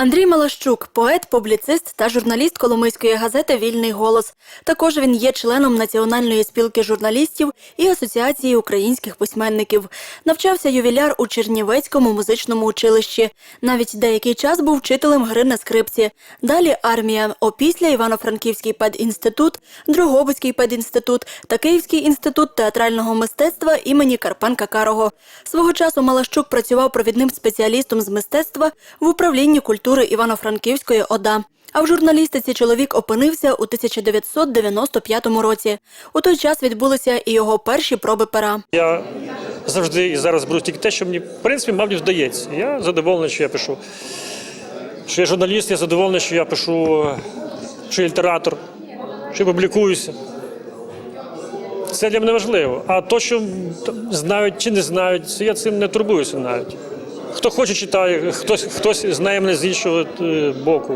Андрій Малащук, поет, публіцист та журналіст Коломийської газети Вільний голос. Також він є членом Національної спілки журналістів і Асоціації українських письменників. Навчався ювіляр у Чернівецькому музичному училищі. Навіть деякий час був вчителем гри на скрипці. Далі армія. Опісля Івано-Франківський педінститут, Дрогобицький педінститут та Київський інститут театрального мистецтва імені Карпенка Карого. Свого часу Малащук працював провідним спеціалістом з мистецтва в управлінні культури Івано-Франківської ОДА. А в журналістиці чоловік опинився у 1995 році. У той час відбулися і його перші проби пера. Я завжди і зараз беру тільки те, що мені, в принципі, мабуть, вдається. Я задоволений, що я пишу. Що я журналіст, я задоволений, що я пишу, що я літератор, що я публікуюся. Це для мене важливо. А то, що знають чи не знають, я цим не турбуюся навіть. Хто хоче читає, хтось, хтось знає мене з іншого е, боку.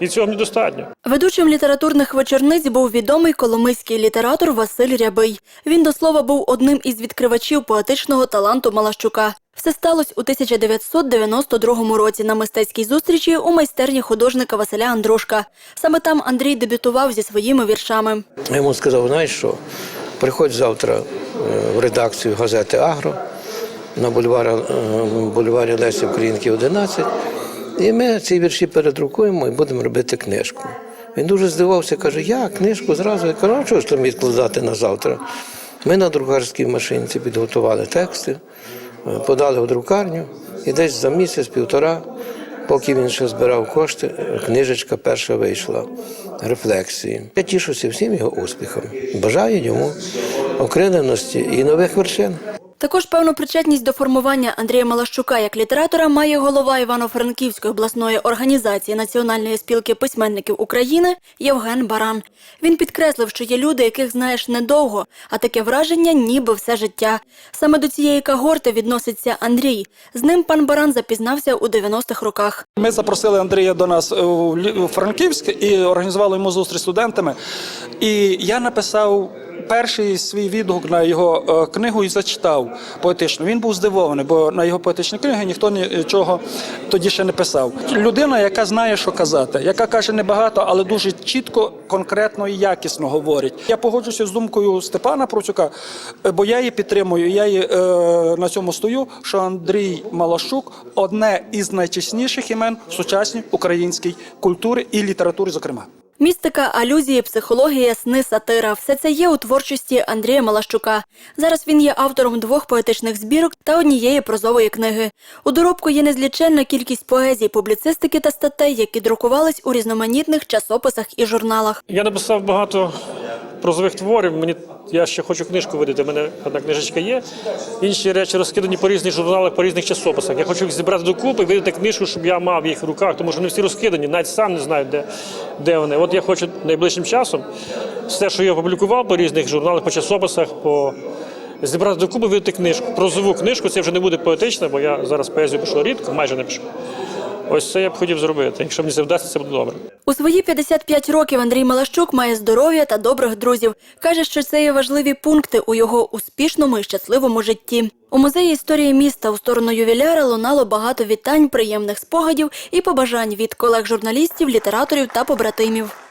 І цього мені достатньо. Ведучим літературних вечорниць був відомий коломийський літератор Василь Рябий. Він до слова був одним із відкривачів поетичного таланту Малащука. Все сталося у 1992 році на мистецькій зустрічі у майстерні художника Василя Андрушка. Саме там Андрій дебютував зі своїми віршами. Я йому сказав, знаєш що, приходь завтра е, в редакцію газети Агро на бульварі, е, бульварі Лесі Українки 11, і ми ці вірші передрукуємо і будемо робити книжку. Він дуже здивався, каже, я книжку зразу. Я кажу, а чого ж там відкладати на завтра? Ми на друкарській машинці підготували тексти, е, подали в друкарню, і десь за місяць-півтора, поки він ще збирав кошти, книжечка перша вийшла рефлексії. Я тішуся всім його успіхам. Бажаю йому окриленості і нових вершин. Також певну причетність до формування Андрія Малащука як літератора має голова Івано-Франківської обласної організації Національної спілки письменників України Євген Баран. Він підкреслив, що є люди, яких знаєш недовго, а таке враження ніби все життя. Саме до цієї когорти відноситься Андрій. З ним пан Баран запізнався у 90-х роках. Ми запросили Андрія до нас у Франківськ і організували йому зустріч студентами. І я написав перший свій відгук на його е, книгу і зачитав поетично. Він був здивований, бо на його поетичні книги ніхто нічого тоді ще не писав. Людина, яка знає, що казати, яка каже небагато, але дуже чітко, конкретно і якісно говорить. Я погоджуся з думкою Степана Процюка, е, бо я її підтримую. Я її, е, на цьому стою, що Андрій Малашук одне із найчесніших імен в сучасній українській культурі і літературі, зокрема. Містика, алюзії, психологія, сни, сатира – все це є у творчості Андрія Малащука. Зараз він є автором двох поетичних збірок та однієї прозової книги. У доробку є незліченна кількість поезій, публіцистики та статей, які друкувались у різноманітних часописах і журналах. Я написав багато прозових творів. Мені я ще хочу книжку видати. У мене одна книжечка є. Інші речі розкидані по різних журналах, по різних часописах. Я хочу їх зібрати докупи і видати книжку, щоб я мав їх в руках, тому що вони всі розкидані, навіть сам не знаю, де, де вони. От я хочу найближчим часом все, що я опублікував по різних журналах, по часописах, по зібрати докупи, видати книжку. Прозову книжку це вже не буде поетична, бо я зараз поезію пишу рідко, майже не пишу. Ось це я б хотів зробити. Якщо мені це вдасться, це буде добре. У свої 55 років Андрій Малащук має здоров'я та добрих друзів. Каже, що це є важливі пункти у його успішному і щасливому житті. У музеї історії міста у сторону ювіляра лунало багато вітань, приємних спогадів і побажань від колег журналістів, літераторів та побратимів.